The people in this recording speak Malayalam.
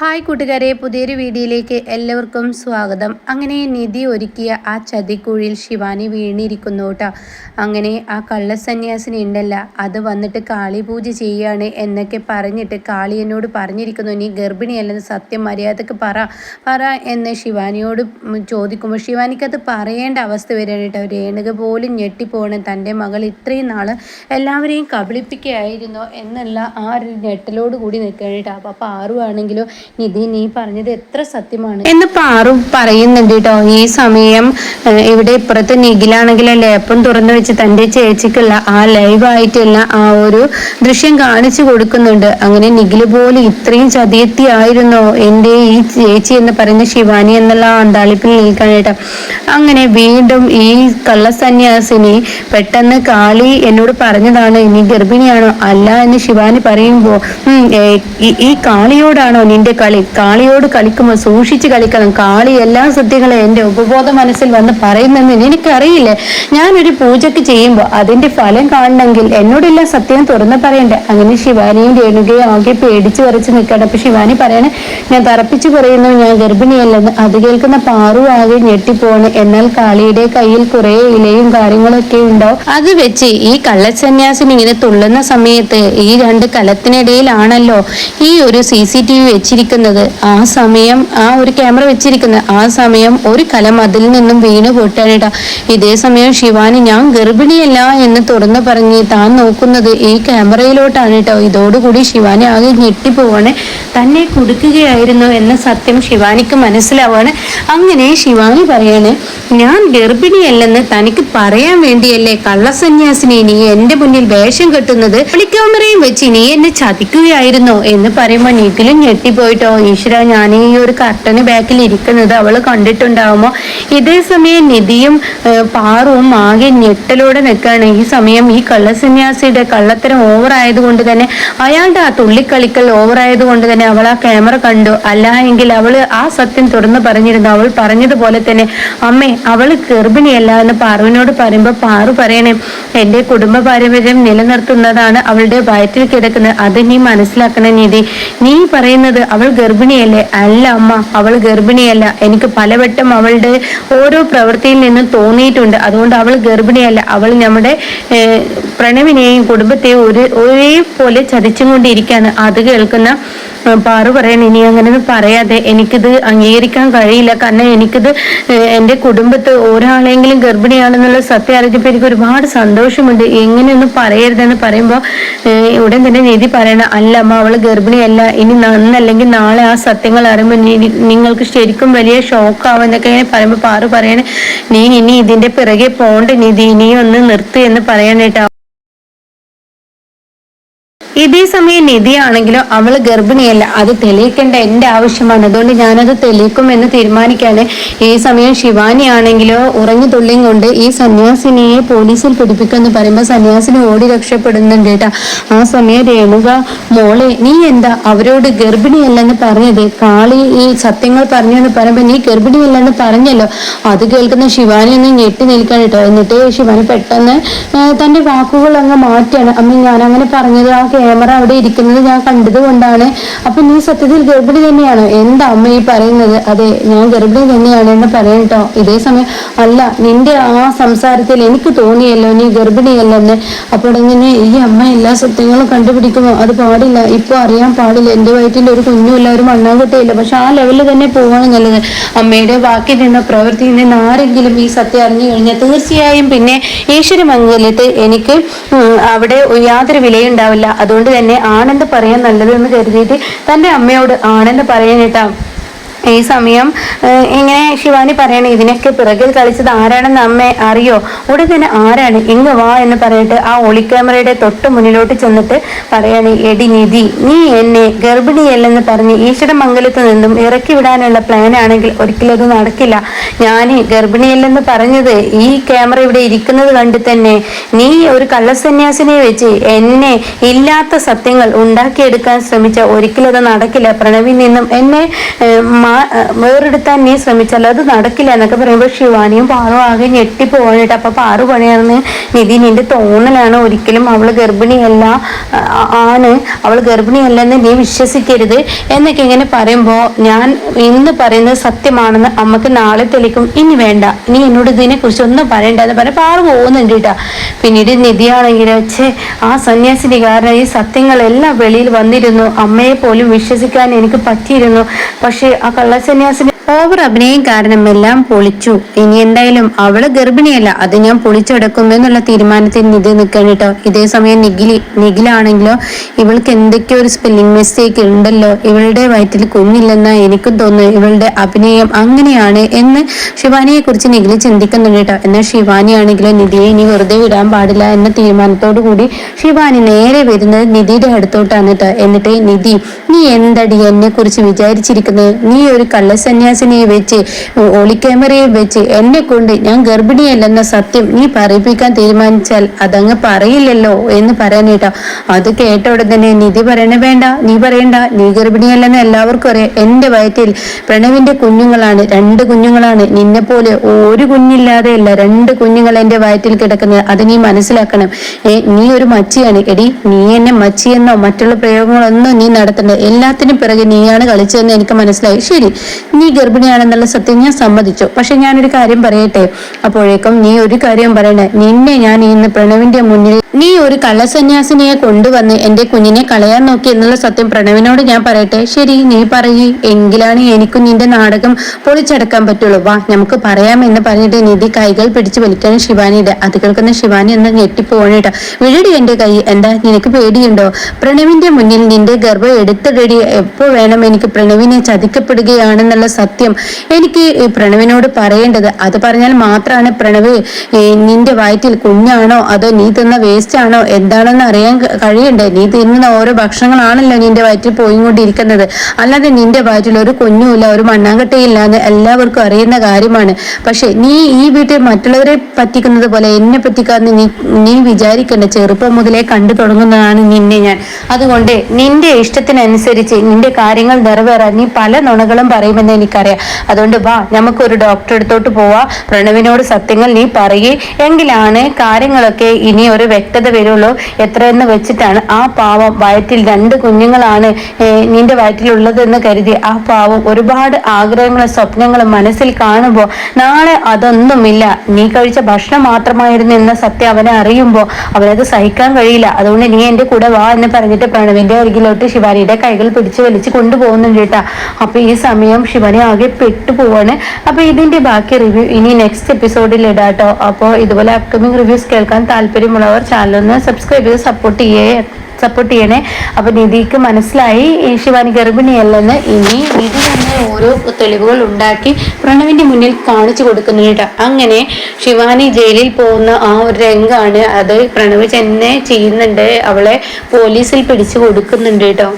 ഹായ് കൂട്ടുകാരെ പുതിയൊരു വീഡിയോയിലേക്ക് എല്ലാവർക്കും സ്വാഗതം. അങ്ങനെ നിധി ഒരുക്കിയ ആ ചതിക്കുഴിയിൽ ശിവാനി വീണിരിക്കുന്നു കേട്ടോ. അങ്ങനെ ആ കള്ളസന്യാസിനി ഉണ്ടല്ല അത് വന്നിട്ട് കാളി പൂജ ചെയ്യാണ് എന്നൊക്കെ പറഞ്ഞിട്ട് കാളി എന്നോട് പറഞ്ഞിരിക്കുന്നു. നീ ഗർഭിണിയല്ലെന്ന് സത്യം മര്യാദയ്ക്ക് പറ പറ എന്ന് ശിവാനിയോട് ചോദിക്കുമ്പോൾ ശിവാനിക്കത് പറയേണ്ട അവസ്ഥ വരികയാണ് കേട്ടോ. രേണുക പോലും ഞെട്ടിപ്പോണ്. തന്റെ മകൾ ഇത്രയും നാൾ എല്ലാവരെയും കബളിപ്പിക്കുകയായിരുന്നു എന്നുള്ള ആ ഒരു ഞെട്ടലോട് കൂടി നിൽക്കുകയാണ് കേട്ടോ. അപ്പോൾ പാറുവാണെങ്കിലോ നിധി നീ പറഞ്ഞത് എത്ര സത്യമാണ്. എന്ന് പാറു പറയുന്നുണ്ട് കേട്ടോ ഈ സമയം ഇവിടെ ഇപ്പുറത്ത് നിഖിലാണെങ്കിൽ ലേപ്പം തുറന്നു വെച്ച് തന്റെ ചേച്ചിക്കുള്ള ആ ലൈവ് ആയിട്ടുള്ള ആ ഒരു ദൃശ്യം കാണിച്ചു കൊടുക്കുന്നുണ്ട്. അങ്ങനെ നിഖിൽ പോലും ഇത്രയും ചതിയെത്തിയായിരുന്നോ? എന്റെ ഈ ചേച്ചി എന്ന് പറയുന്ന ശിവാനി എന്നുള്ള അന്താളിപ്പിൽ നിൽക്കാനായിട്ട്. അങ്ങനെ വീണ്ടും ഈ കള്ളസന്യാസിനി പെട്ടെന്ന് കാളി എന്നോട് പറഞ്ഞതാണ് ഇനി ഗർഭിണിയാണോ? അല്ല എന്ന് ശിവാനി പറയുമ്പോൾ ഈ കാളിയോടാണോ നിന്റെ കളി കാളിയോട് കളിക്കുമ്പോൾ സൂക്ഷിച്ച് കളിക്കണം. കാളി എല്ലാ സത്യങ്ങളും എന്റെ ഉപബോധ മനസ്സിൽ വന്ന് പറയുന്നെന്ന് എനിക്കറിയില്ലേ. ഞാനൊരു പൂജക്ക് ചെയ്യുമ്പോൾ അതിന്റെ ഫലം കാണണമെങ്കിൽ എന്നോടെല്ലാം സത്യം തുറന്ന് പറയണ്ടേ? അങ്ങനെ ശിവാനിയും രേണുകയും ആകെ പേടിച്ച് വരച്ച് നിൽക്കണം അപ്പൊ ശിവാനി പറയണേ ഞാൻ തറപ്പിച്ചു പറയുന്നു ഞാൻ ഗർഭിണിയല്ലെന്ന്. അത് കേൾക്കുന്ന പാറു ആകെ ഞെട്ടിപ്പോണ്. എന്നാൽ കാളിയുടെ കയ്യിൽ കുറെ ഇലയും കാര്യങ്ങളൊക്കെ ഉണ്ടോ? അത് വെച്ച് ഈ കള്ളസന്യാസിന് ഇങ്ങനെ തുള്ളുന്ന സമയത്ത് ഈ രണ്ട് കലത്തിനിടയിലാണല്ലോ ഈ ഒരു സി സി ടി വി വെച്ചിരിക്കുന്നത്. ആ സമയം ആ ഒരു ക്യാമറ വെച്ചിരിക്കുന്നത് ആ സമയം ഒരു കലം അതിൽ നിന്നും വീണ് പൊട്ടാനിട ഇതേ സമയം ശിവാനി ഞാൻ ഗർഭിണിയല്ല എന്ന് തുറന്നു പറഞ്ഞ് താൻ നോക്കുന്നത് ഈ ക്യാമറയിലോട്ടാണ് കേട്ടോ ഇതോടുകൂടി ശിവാനി ആകെ ഞെട്ടിപ്പോവാണ്. തന്നെ കൊടുക്കുകയായിരുന്നു എന്ന സത്യം ശിവാനിക്ക് മനസ്സിലാവാണ്. അങ്ങനെ ശിവാനി പറയാണ് ഞാൻ ഗർഭിണിയല്ലെന്ന് തനിക്ക് പറയാൻ വേണ്ടിയല്ലേ കള്ളസന്യാസിനി നീ എന്റെ മുന്നിൽ വേഷം കെട്ടുന്നത്? ഒളിക്യാമറയും വെച്ച് നീ എന്നെ ചതിക്കുകയായിരുന്നോ? എന്ന് പറയുമ്പോൾ നീക്കിലും ഞെട്ടിപ്പോയിട്ടോ ഈശ്വര ഞാൻ ഈ ഒരു കർട്ടന് ബാക്കിൽ ഇരിക്കുന്നത് അവൾ കണ്ടിട്ടുണ്ടാവുമോ? ഇതേ സമയം നിധിയും പാറുവും ആകെ ഞെട്ടലോടെ നിൽക്കുകയാണ്. ഈ സമയം ഈ കള്ളസന്യാസിയുടെ കള്ളത്തരം ഓവർ ആയതുകൊണ്ട് തന്നെ അയാളുടെ ആ തുള്ളിക്കളിക്കൽ ഓവർ ആയതുകൊണ്ട് തന്നെ അവൾ ആ ക്യാമറ കണ്ടു. അല്ല എങ്കിൽ അവൾ ആ സത്യം തുറന്നു പറഞ്ഞിരുന്നു. അവൾ പറഞ്ഞതുപോലെ തന്നെ അമ്മേ അവൾ ഗർഭിണിയല്ല എന്ന് പാറുവിനോട് പറയുമ്പോൾ പാറു പറയണേ എന്റെ കുടുംബ പാരമ്പര്യം നിലനിർത്തുന്നതാണ് അവളുടെ വയറ്റിൽ കിടക്കുന്നത്. അത് നീ മനസ്സിലാക്കണം നീതി നീ പറയുന്നത് അവൾ ഗർഭിണിയല്ലേ? അല്ല അമ്മ അവൾ ഗർഭിണിയല്ല. എനിക്ക് പലവട്ടം അവളുടെ ഓരോ പ്രവൃത്തിയിൽ നിന്നും തോന്നിയിട്ടുണ്ട്. അതുകൊണ്ട് അവൾ ഗർഭിണിയല്ല. അവൾ നമ്മുടെ പ്രണവിനെയും കുടുംബത്തെയും ഒരു ഒരേപോലെ ചതിച്ചും കൊണ്ടിരിക്കുകയാണ് അത് കേൾക്കുന്ന പാറു പറയാൻ ഇനി അങ്ങനെ പറയാതെ എനിക്കിത് അംഗീകരിക്കാൻ കഴിയില്ല. കാരണം എനിക്കിത് എന്റെ കുടുംബത്ത് ഒരാളെങ്കിലും ഗർഭിണിയാണെന്നുള്ള സത്യം അറിഞ്ഞപ്പോൾ എനിക്ക് ഒരുപാട് സന്തോഷമുണ്ട്. എങ്ങനെയൊന്നും പറയരുതെന്ന് പറയുമ്പോൾ ഉടൻ തന്നെ നീതി പറയണം. അല്ല അമ്മ അവൾ ഗർഭിണിയല്ല. ഇനി നന്നല്ലെങ്കിൽ നാളെ ആ സത്യങ്ങൾ അറിയുമ്പോൾ നിങ്ങൾക്ക് ശരിക്കും വലിയ ഷോക്ക് ഷോക്കാവും എന്നൊക്കെ ഇങ്ങനെ പറയുമ്പോൾ പാറു പറയണേ നീ ഇനി ഇതിന്റെ പിറകെ പോണ്ട നീതി ഇനിയൊന്ന് നിർത്തു എന്ന് പറയണേട്ടാ ഇതേ സമയം നിധിയാണെങ്കിലും അവൾ ഗർഭിണിയല്ല. അത് തെളിയിക്കേണ്ട എന്റെ ആവശ്യമാണ്. അതുകൊണ്ട് ഞാനത് തെളിയിക്കും എന്ന് തീരുമാനിക്കാണ്. ഈ സമയം ശിവാനി ആണെങ്കിലോ ഉറങ്ങി തുള്ളിയും കൊണ്ട് ഈ സന്യാസിനിയെ പോലീസിൽ പിടിപ്പിക്കുമെന്ന് പറയുമ്പോൾ സന്യാസിനി ഓടി രക്ഷപ്പെടുന്നുണ്ട് കേട്ടാ. ആ സമയം രേണുക മോളെ നീ എന്താ? അവരോട് ഗർഭിണിയല്ലെന്ന് പറഞ്ഞത്? കാളി ഈ സത്യങ്ങൾ പറഞ്ഞു എന്ന് പറയുമ്പോൾ നീ ഗർഭിണിയല്ലെന്ന് പറഞ്ഞല്ലോ. അത് കേൾക്കുന്ന ശിവാനി ഒന്ന് ഞെട്ടി നിൽക്കാൻ കേട്ടോ. എന്നിട്ട് ശിവാനി പെട്ടെന്ന് തന്റെ വാക്കുകൾ അങ്ങ് മാറ്റാണ് അമ്മ ഞാൻ അങ്ങനെ പറഞ്ഞത് ആ ക്യാമറ അവിടെ ഇരിക്കുന്നത് ഞാൻ കണ്ടത് കൊണ്ടാണ്. അപ്പൊ നീ സത്യത്തിൽ ഗർഭിണി തന്നെയാണ്. എന്താ അമ്മ ഈ പറയുന്നത്? അതെ ഞാൻ ഗർഭിണി തന്നെയാണ് എന്ന് പറയട്ടോ ഇതേ സമയം അല്ല നിന്റെ ആ സംസാരത്തിൽ എനിക്ക് തോന്നിയല്ലോ നീ ഗർഭിണിയല്ലെന്ന്. അപ്പോൾ ഇങ്ങനെ ഈ അമ്മ എല്ലാ സത്യങ്ങളും കണ്ടുപിടിക്കുമോ? അത് പാടില്ല. ഇപ്പൊ അറിയാൻ പാടില്ല. എന്റെ വയറ്റിൽ ഒരു കുഞ്ഞുമില്ല ഒരു മണ്ണാൻകുട്ടിയില്ല പക്ഷെ ആ ലെവലിൽ തന്നെ പോവാണ് നല്ലത്. അമ്മയുടെ വാക്കിൽ നിന്ന് പ്രവൃത്തിയിൽ നിന്ന് ആരെങ്കിലും ഈ സത്യം അറിഞ്ഞു കഴിഞ്ഞാൽ തീർച്ചയായും പിന്നെ ഈശ്വരമംഗലത്ത് എനിക്ക് അവിടെ യാതൊരു വിലയുണ്ടാവില്ല. അതുകൊണ്ട് തന്നെ ആണെന്ന് പറയാൻ നല്ലതെന്ന് കരുതിയിട്ട് തന്റെ അമ്മയോട് ആണെന്ന് പറയാനിട്ടാ ഈ സമയം ഇങ്ങനെ ശിവാനി പറയണേ ഇതിനൊക്കെ പിറകിൽ കളിച്ചത് ആരാണെന്ന് അമ്മ അറിയോ? ഉടൻ തന്നെ ആരാണ്? ഇങ്ങ് വാ എന്ന് പറഞ്ഞിട്ട് ആ ഒളിക്യാമറയുടെ തൊട്ട് മുന്നിലോട്ട് ചെന്നിട്ട് പറയാണ് എടി നിധി നീ എന്നെ ഗർഭിണിയല്ലെന്ന് പറഞ്ഞ് ഈശ്വര മംഗലത്ത് നിന്നും ഇറക്കി വിടാനുള്ള പ്ലാൻ ആണെങ്കിൽ ഒരിക്കലും അത് നടക്കില്ല. ഞാൻ ഗർഭിണിയല്ലെന്ന് പറഞ്ഞത് ഈ ക്യാമറ ഇവിടെ ഇരിക്കുന്നത് കണ്ട് തന്നെ നീ ഒരു കള്ളസന്യാസിനെ വെച്ച് എന്നെ ഇല്ലാത്ത സത്യങ്ങൾ ഉണ്ടാക്കിയെടുക്കാൻ ശ്രമിച്ച ഒരിക്കലും അത് നടക്കില്ല. പ്രണവിൽ നിന്നും എന്നെ ഏഹ്, തന്നെ ശ്രമിച്ചാൽ അത് നടക്കില്ല എന്നൊക്കെ പറയുമ്പോൾ ശിവാനിയും പാറും ആകെ ഞെട്ടിപ്പോവാനിട്ട് അപ്പൊ പാറു പണിയാർന്ന് നിധി നിന്റെ തോന്നലാണ്. ഒരിക്കലും അവൾ ഗർഭിണിയല്ല ആണ്. അവൾ ഗർഭിണിയല്ലെന്ന് നീ വിശ്വസിക്കരുത് എന്നൊക്കെ ഇങ്ങനെ പറയുമ്പോൾ ഞാൻ ഇന്ന് പറയുന്നത് സത്യമാണെന്ന് അമ്മയ്ക്ക് നാളെ തെളിക്കും ഇനി വേണ്ട. നീ എന്നോട് ഇതിനെ കുറിച്ച് ഒന്നും പറയണ്ട എന്ന് പറഞ്ഞ പാറു പോകുന്നുണ്ട് കേട്ടാ. പിന്നീട് നിധിയാണെങ്കിൽ ചേ ആ സന്യാസിനി കാരണം ഈ സത്യങ്ങളെല്ലാം വെളിയിൽ വന്നിരുന്നു. അമ്മയെ പോലും വിശ്വസിക്കാൻ എനിക്ക് പറ്റിയിരുന്നു. പക്ഷേ ആ കള്ളസന്യാസിനി ഓവർ അഭിനയം കാരണം എല്ലാം പൊളിച്ചു. ഇനി എന്തായാലും അവൾ ഗർഭിണിയല്ല അത് ഞാൻ പൊളിച്ചെടുക്കും എന്നുള്ള തീരുമാനത്തിൽ നിധി നിൽക്കണം കേട്ടോ. ഇതേ സമയം നിഖിലി നിഖിലാണെങ്കിലോ ഇവൾക്ക് എന്തൊക്കെയോ ഒരു സ്പെല്ലിംഗ് മിസ്റ്റേക്ക് ഉണ്ടല്ലോ. ഇവളുടെ വയറ്റിൽ കുഞ്ഞില്ലെന്ന് എനിക്കും തോന്നുന്നു ഇവളുടെ അഭിനയം അങ്ങനെയാണ് എന്ന് ശിവാനിയെ കുറിച്ച് നിഖിലി ചിന്തിക്കുന്നുണ്ട് കേട്ടോ. എന്നാൽ ശിവാനി ആണെങ്കിലോ നിധിയെ ഇനി വെറുതെ വിടാൻ പാടില്ല എന്ന തീരുമാനത്തോടു കൂടി ശിവാനി നേരെ വരുന്നത് നിധിയുടെ അടുത്തോട്ടാണ് കേട്ടോ. എന്നിട്ട് നിധി നീ എന്തടി എന്നെ കുറിച്ച് വിചാരിച്ചിരിക്കുന്നത്? നീ ഒരു കള്ളസന്യാസിനിയെ വെച്ച് ഒളിക്യാമറയെ വെച്ച് എന്നെ കൊണ്ട് ഞാൻ ഗർഭിണിയല്ലെന്ന സത്യം നീ പറയിപ്പിക്കാൻ തീരുമാനിച്ചാൽ അതങ്ങ് പറയില്ലല്ലോ എന്ന് പറയാനേട്ടോ. അത് കേട്ട ഉടനെ നിധി പറയണ വേണ്ട നീ പറയണ്ട നീ ഗർഭിണിയല്ലെന്ന് എല്ലാവർക്കും അറിയാം. എന്റെ വയറ്റിൽ പ്രണവിന്റെ കുഞ്ഞുങ്ങളാണ് രണ്ട് കുഞ്ഞുങ്ങളാണ്. നിന്നെ പോലെ ഒരു കുഞ്ഞില്ലാതെയല്ല രണ്ട് കുഞ്ഞുങ്ങൾ എന്റെ വയറ്റിൽ കിടക്കുന്നത്. അത് നീ മനസ്സിലാക്കണം. ഏ നീ ഒരു മച്ചിയാണ്. എടി നീ എന്നെ മച്ചിയെന്നോ മറ്റുള്ള പ്രയോഗങ്ങളൊന്നും നീ നടത്തണ്ട. എല്ലാത്തിനും പിറകെ നീയാണ് കളിച്ചതെന്ന് എനിക്ക് മനസ്സിലായി. ശരി നീ ഗർഭിണിയാണെന്നുള്ള സത്യം ഞാൻ സമ്മതിച്ചു. പക്ഷെ ഞാനൊരു കാര്യം പറയട്ടെ? അപ്പോഴേക്കും നീ ഒരു കാര്യം പറയണേ. നിന്നെ ഞാൻ ഇന്ന് പ്രണവിന്റെ മുന്നിൽ നീ ഒരു കള്ളസന്യാസിനിയെ കൊണ്ടുവന്ന് എന്റെ കുഞ്ഞിനെ കളയാൻ നോക്കി എന്നുള്ള സത്യം പ്രണവിനോട് ഞാൻ പറയട്ടെ? ശരി നീ പറയൂ. എങ്കിലാണ് എനിക്കും നിന്റെ നാടകം പൊളിച്ചടക്കാൻ പറ്റുള്ളൂ. വാ നമുക്ക് പറയാം എന്ന് പറഞ്ഞിട്ട് നിധി കൈകൾ പിടിച്ചു വലിക്കാൻ ശിവാനിയുടെ. അത് കേൾക്കുന്ന ശിവാനി എന്ന് ഞെട്ടിപ്പോണിട്ട വിഴടി എന്റെ കൈ. എന്താ നിനക്ക് പേടിയുണ്ടോ? പ്രണവിന്റെ മുന്നിൽ നിന്റെ ഗർഭം എടുത്തിടടി. എപ്പോ വേണം എനിക്ക് പ്രണവിനെ ചതിക്കപ്പെടുകയാണെന്നുള്ള സത്യം എനിക്ക് പ്രണവിനോട് പറയേണ്ടത് അത് പറഞ്ഞാൽ മാത്രമാണ് പ്രണവ് നിന്റെ വയറ്റിൽ കുഞ്ഞാണോ? അതോ നീ തിന്ന വേസ്റ്റ് ആണോ? എന്താണെന്ന് അറിയാൻ കഴിയണ്ടേ? നീ തിന്നുന്ന ഓരോ ഭക്ഷണങ്ങളാണല്ലോ നിന്റെ വയറ്റിൽ പോയിക്കൊണ്ടിരിക്കുന്നത്. അല്ലാതെ നിന്റെ വയറ്റിൽ ഒരു കുഞ്ഞുമില്ല ഒരു മണ്ണാങ്കട്ടയില്ല എന്ന് എല്ലാവർക്കും അറിയുന്ന കാര്യമാണ്. പക്ഷെ നീ ഈ വീട്ടിൽ മറ്റുള്ളവരെ പറ്റിക്കുന്നത് പോലെ എന്നെ പറ്റിക്കാന്ന് നീ നീ വിചാരിക്കണ്ട. ചെറുപ്പം മുതലേ കണ്ടു തുടങ്ങുന്നതാണ് നിന്നെ ഞാൻ. അതുകൊണ്ട് നിന്റെ ഇഷ്ടത്തിനനുസരിച്ച് നിന്റെ കാര്യങ്ങൾ നിറവേറാൻ നീ പല നുണകളും പറയുമെന്ന് എനിക്കറിയാം. അതുകൊണ്ട് വാ നമുക്ക് ഒരു ഡോക്ടറെ അടുത്തോട്ട് പോവാ. പ്രണവിനോട് സത്യങ്ങൾ നീ പറയേ. എങ്കിലാണ് കാര്യങ്ങളൊക്കെ ഇനി ഒരു വ്യക്തത വരുള്ളൂ. എത്രയെന്ന് വെച്ചിട്ടാണ് ആ പാവം വയറ്റിൽ രണ്ട് കുഞ്ഞുങ്ങളാണ് നിന്റെ വയറ്റിലുള്ളതെന്ന് കരുതി ആ പാവം ഒരുപാട് ആഗ്രഹങ്ങളും സ്വപ്നങ്ങളും മനസ്സിൽ കാണുമ്പോൾ നാളെ അതൊന്നുമില്ല. നീ കഴിച്ച ഭക്ഷണം മാത്രമായിരുന്നു എന്ന സത്യം അവനെ അറിയുമ്പോൾ അവനത് സഹിക്കാൻ കഴിയില്ല. അതുകൊണ്ട് നീ എന്റെ കൂടെ വാ എന്ന് പറഞ്ഞിട്ട് പ്രണവിന്റെ അരികിലോട്ട് ശിവാനിയുടെ കൈകൾ പിടിച്ചു വലിച്ച് കൊണ്ടുപോകുന്നുണ്ട് കേട്ടാ. അപ്പൊ ഈ സമയം ശിവനെ ആകെ പെട്ടു പോവാണ്. അപ്പൊ ഇതിന്റെ ബാക്കി റിവ്യൂ ഇനി നെക്സ്റ്റ് എപ്പിസോഡിൽ ഇടാട്ടോ അപ്പോൾ ഇതുപോലെ അപ്കമിങ് റിവ്യൂസ് കേൾക്കാൻ താല്പര്യമുള്ളവർ ചാനൽ ഒന്ന് സബ്സ്ക്രൈബ് ചെയ്ത് സപ്പോർട്ട് ചെയ്യേ സപ്പോർട്ട് ചെയ്യണേ. അപ്പൊ നിധിക്ക് മനസ്സിലായി ശിവാനി ഗർഭിണിയല്ലെന്ന്. ഇനി നിധി തന്നെ ഓരോ തെളിവുകൾ ഉണ്ടാക്കി പ്രണവിന്റെ മുന്നിൽ കാണിച്ചു കൊടുക്കുന്നുണ്ട് അങ്ങനെ ശിവാനി ജയിലിൽ പോകുന്ന ആ ഒരു രംഗാണ് അത് പ്രണവ് തന്നെ ചെയ്യുന്നുണ്ട് അവളെ പോലീസിൽ പിടിച്ചു കൊടുക്കുന്നുണ്ട് കേട്ടോ.